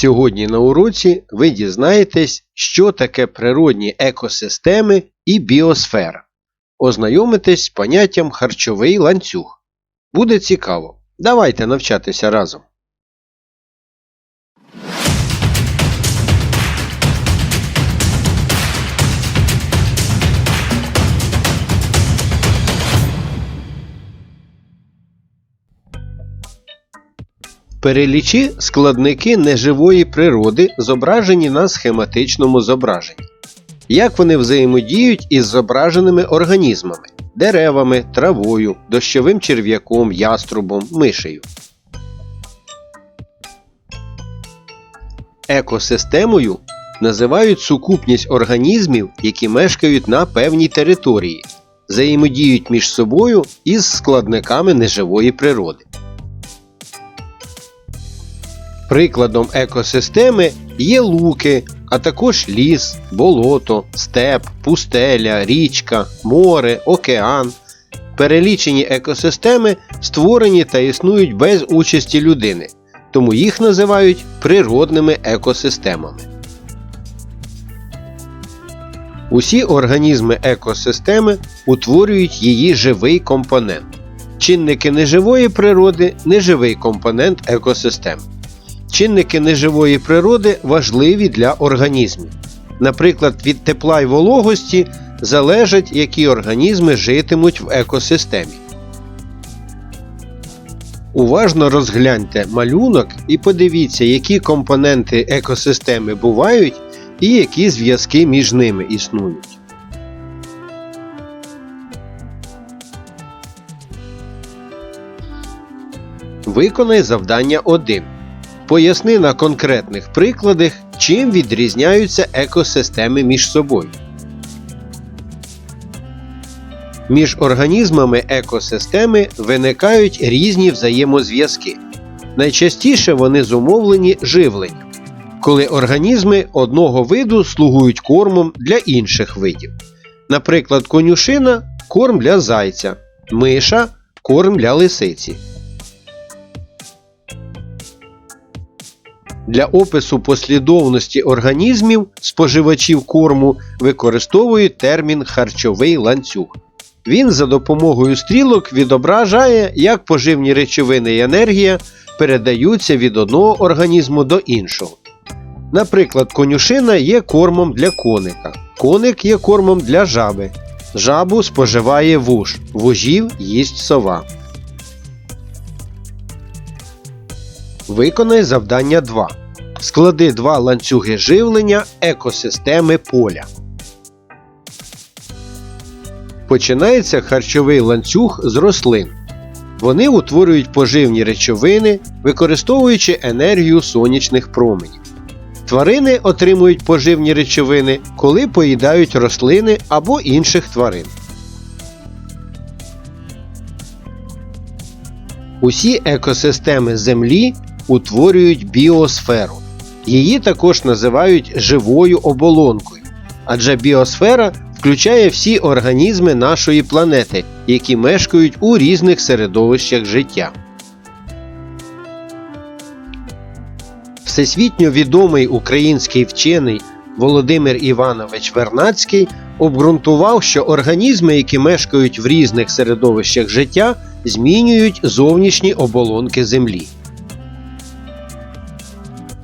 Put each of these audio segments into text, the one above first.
Сьогодні на уроці ви дізнаєтесь, що таке природні екосистеми і біосфера. Ознайомитесь з поняттям харчовий ланцюг. Буде цікаво. Давайте навчатися разом. Перелічи складники неживої природи, зображені на схематичному зображенні. Як вони взаємодіють із зображеними організмами деревами, травою, дощовим черв'яком, яструбом, мишею. Екосистемою називають сукупність організмів, які мешкають на певній території, взаємодіють між собою із складниками неживої природи. Прикладом екосистеми є луки, а також ліс, болото, степ, пустеля, річка, море, океан. Перелічені екосистеми створені та існують без участі людини, тому їх називають природними екосистемами. Усі організми екосистеми утворюють її живий компонент. Чинники неживої природи неживий компонент екосистем. Чинники неживої природи важливі для організмів. Наприклад, від тепла й вологості залежать, які організми житимуть в екосистемі. Уважно розгляньте малюнок і подивіться, які компоненти екосистеми бувають і які зв'язки між ними існують. Виконай завдання 1. Поясни на конкретних прикладах, чим відрізняються екосистеми між собою. Між організмами екосистеми виникають різні взаємозв'язки. Найчастіше вони зумовлені живленням, коли організми одного виду слугують кормом для інших видів. Наприклад, конюшина корм для зайця, миша корм для лисиці. Для опису послідовності організмів споживачів корму використовують термін харчовий ланцюг. Він за допомогою стрілок відображає, як поживні речовини і енергія передаються від одного організму до іншого. Наприклад, конюшина є кормом для коника, коник є кормом для жаби. Жабу споживає вуж, вужів їсть сова. Виконай завдання 2. Склади два ланцюги живлення екосистеми поля. Починається харчовий ланцюг з рослин. Вони утворюють поживні речовини, використовуючи енергію сонячних променів. Тварини отримують поживні речовини, коли поїдають рослини або інших тварин. Усі екосистеми Землі утворюють біосферу. Її також називають живою оболонкою, адже біосфера включає всі організми нашої планети, які мешкають у різних середовищах життя. Всесвітньо відомий український вчений Володимир Іванович Вернацький обґрунтував, що організми, які мешкають в різних середовищах життя, змінюють зовнішні оболонки Землі.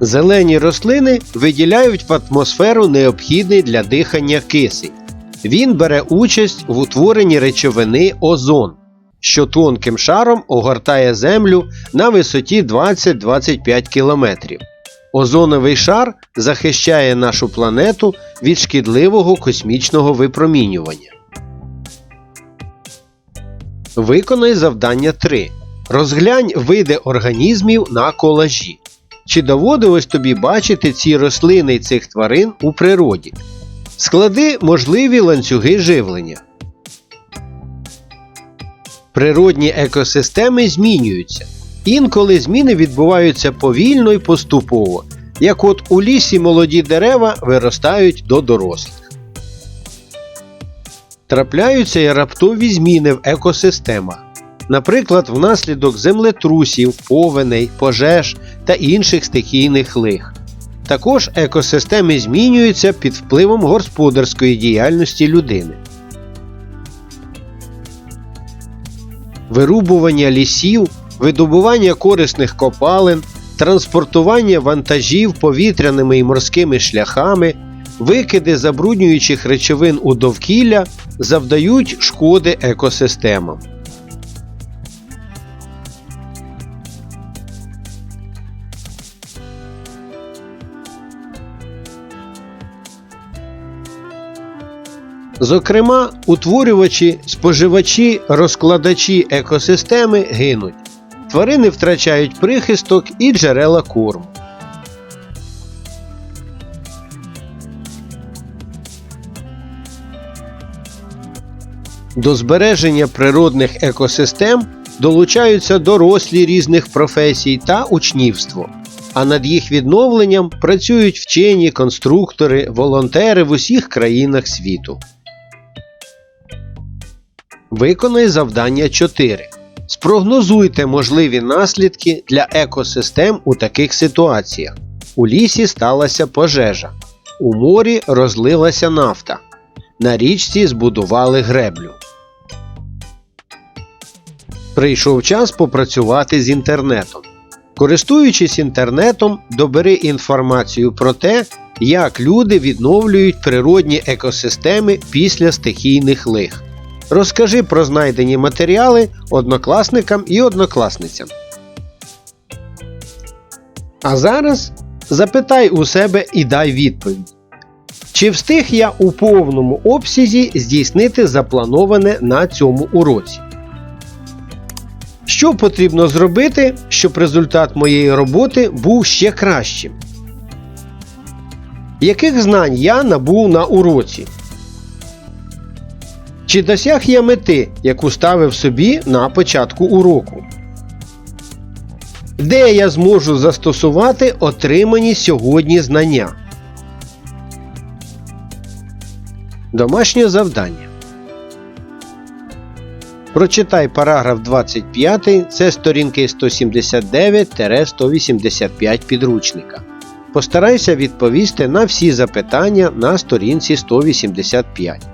Зелені рослини виділяють в атмосферу необхідний для дихання кисень. Він бере участь в утворенні речовини озон, що тонким шаром огортає Землю на висоті 20-25 км. Озоновий шар захищає нашу планету від шкідливого космічного випромінювання. Виконай завдання 3. Розглянь види організмів на колажі. Чи доводилось тобі бачити ці рослини і цих тварин у природі? Склади можливі ланцюги живлення. Природні екосистеми змінюються. Інколи зміни відбуваються повільно і поступово, як от у лісі молоді дерева виростають до дорослих. Трапляються і раптові зміни в екосистемах. Наприклад, внаслідок землетрусів, повеней, пожеж та інших стихійних лих. Також екосистеми змінюються під впливом господарської діяльності людини. Вирубування лісів, видобування корисних копалин, транспортування вантажів повітряними і морськими шляхами, викиди забруднюючих речовин у довкілля завдають шкоди екосистемам. Зокрема, утворювачі, споживачі, розкладачі екосистеми гинуть. Тварини втрачають прихисток і джерела корму. До збереження природних екосистем долучаються дорослі різних професій та учнівство. А над їх відновленням працюють вчені, конструктори, волонтери в усіх країнах світу. Виконай завдання 4. Спрогнозуйте можливі наслідки для екосистем у таких ситуаціях. У лісі сталася пожежа. У морі розлилася нафта. На річці збудували греблю. Прийшов час попрацювати з інтернетом. Користуючись інтернетом, добери інформацію про те, як люди відновлюють природні екосистеми після стихійних лих. Розкажи про знайдені матеріали однокласникам і однокласницям. А зараз запитай у себе і дай відповідь. Чи встиг я у повному обсязі здійснити заплановане на цьому уроці? Що потрібно зробити, щоб результат моєї роботи був ще кращим? Яких знань я набув на уроці? Чи досяг я мети, яку ставив собі на початку уроку? Де я зможу застосувати отримані сьогодні знання? Домашнє завдання. Прочитай параграф 25, це сторінки 179-185 підручника. Постарайся відповісти на всі запитання на сторінці 185.